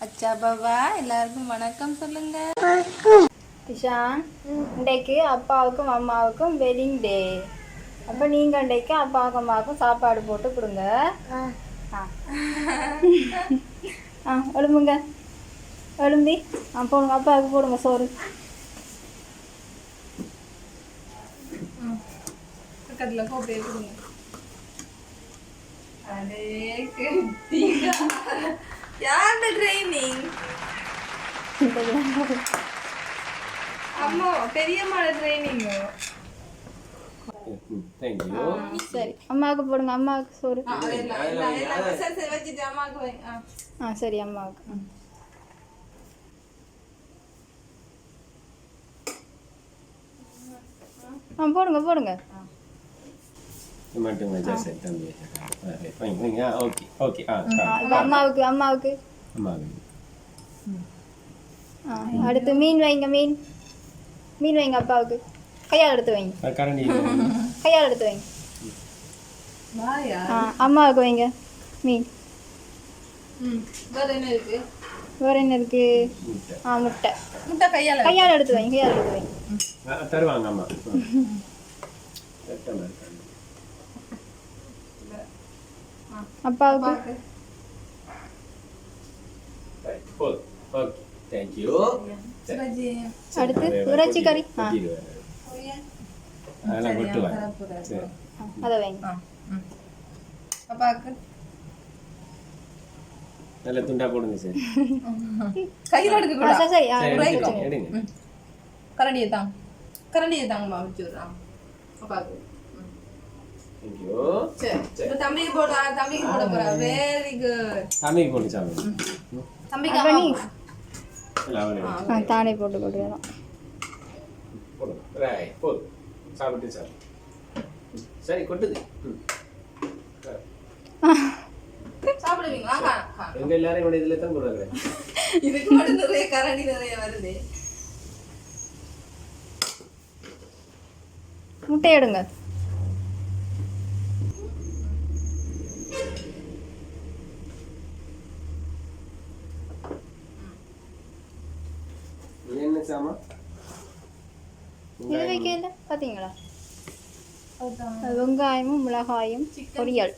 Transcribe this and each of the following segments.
அச்சா பாபா எல்லாருக்கும் வணக்கம் சொல்லுங்க. கிஷான் இன்றைக்கு அப்பாவுக்கும் அம்மாவுக்கும் வெட்டிங் டே அப்போ நீங்கள் இன்றைக்கு அப்பாவுக்கும் அம்மாவுக்கும் சாப்பாடு போட்டு கொடுங்க. ஆ. ஆ. எழும்புங்க. எழும்பி ஆ போடுங்க அப்பாவுக்கு போடுங்க சோறு. பக்கத்துல கோப்பையை கொடுங்க. யாருட ட்ரைனிங் அம்மா பெரியம்மாட ட்ரைனிங் சரி. அம்மாவுக்கு போடுங்க அம்மாவுக்கு சோறு. சரி சரி வச்சுட்டு அம்மாவுக்கு வை ஆ. ஆ சரி அம்மாவுக்கு. ஆ போடுங்க போடுங்க. மட்டும் வச்சா சரி தம்பி வைங்க வைங்க ஓகே ஓகே ஆ ஆ, அம்மாவுக்கு அம்மாவுக்கு அம்மா ஆ அடுத்து மீன் வைங்க மீன் மீன் வைங்க அப்பாவுக்கு கையால் எடுத்து வைங்க கரண்டி கையால் எடுத்து வைங்க ஆ அம்மாவுக்கு வைங்க மீன் ம் வேற என்ன இருக்கு வேற என்ன இருக்கு முட்டை. ஆ முட்டை முட்டை கையால கையால் எடுத்து வைங்க கையால் எடுத்து வைங்க ஆ, தருவாங்க அம்மா அப்பாவுக்கு தேங்க்யூ அடுத்து இறைச்சி கறி ஆ அதெல்லாம் கொட்டு வாங்க அதை அப்பாவுக்கு நல்ல துண்டா போடுங்க சார் கையில எடுக்க ஆ, கூடாது சரி சரி. எடுங்க கரண்டியை தாங்க கரண்டியை தாங்கம்மா வச்சு விடுறான் அப்பாவுக்கு. தேங்க்யூ சரி. தம்பிக்கு போட தம்பிக்கு போட போறா. வெரி குட் தம்பிக்கு போட்டு சாப்பிடுங்க தம்பிக்கு அவனே. தானே போட்டு கொடுக்கலாம் போடுங்க ரைட் போதும் சாப்பிட்டு சாப்பிடு. சரி கொட்டுது. சாப்பிடுவீங்களா? எங்க எல்லாரும் கூட இதுல தான் கொடுக்குறேன் இதுக்கு மட்டும் நிறைய கரண்டி நிறைய வருது. முட்டை எடுங்க. இது என்ன சாமா இது வைக்கல பார்த்தீங்களா வெங்காயமும் மிளகாயும் பொரியல்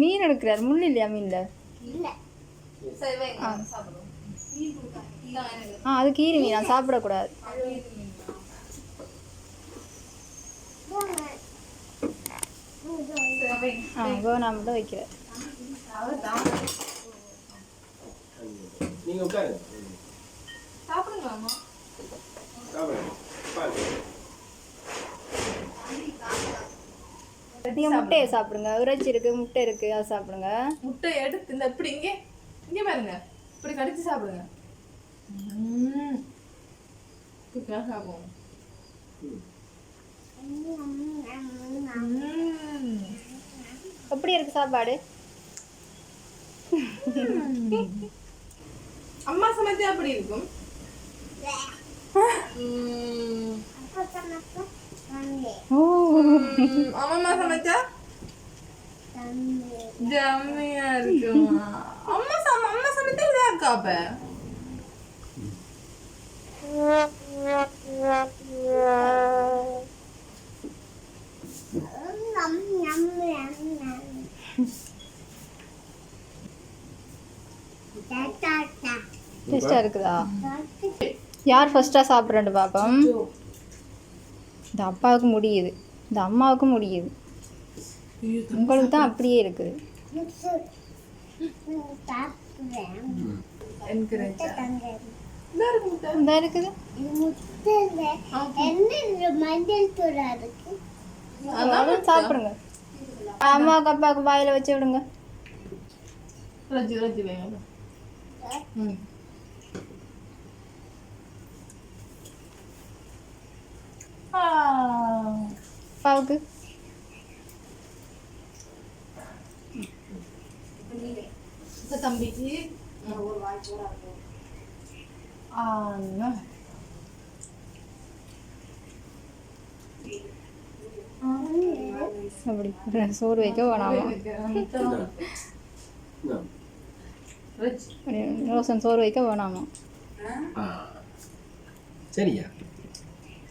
மீன் எடுக்கிறார் முள் இல்லையா மீனில். ஆ அது கீரி மீன் நான் சாப்பிடக்கூடாது. ஆ வேணாம் மட்டும் வைக்கிறார். நீங்க உட்காருங்க. சாப்பிடுங்க பாருங்க முட்டையை சாப்பிடுங்க. இறைச்சி இருக்கு முட்டை இருக்கு அதை சாப்பிடுங்க. முட்டை எடுத்து இந்த இப்படி இங்கே இங்கே பாருங்க. இப்படி கடிச்சு சாப்பிடுங்க. சாப்பிடுவோம். ம். எப்படி இருக்கு சாப்பாடு? சமைச்சா அப்படி இருக்கும் ம். ஓ ம், அம்மா சமைச்சா ஜம்மியா இருக்குமா அம்மா சம அம்மா சமைச்சா இதா இருக்கா அப்ப டேஸ்டாக இருக்குதா? யார் ஃபர்ஸ்ட்டாக சாப்பிட்றேன்னு பார்ப்போம் இந்த அப்பாவுக்கு முடியுது. இந்த அம்மாவுக்கு முடியுது. உங்களுக்கு தான் அப்படியே இருக்குது. சாப்பிடுங்க. அம்மாவுக்கு அப்பாவுக்கு வாயில வச்சு விடுங்க. ரஜி ரஜி வைங்க ம். இப்ப தம்பிக்கு ஆ அப்படி சோறு வைக்க வேணாமா? ரோசன் சோறு வைக்க வேணாமா? ஆ. சரியா?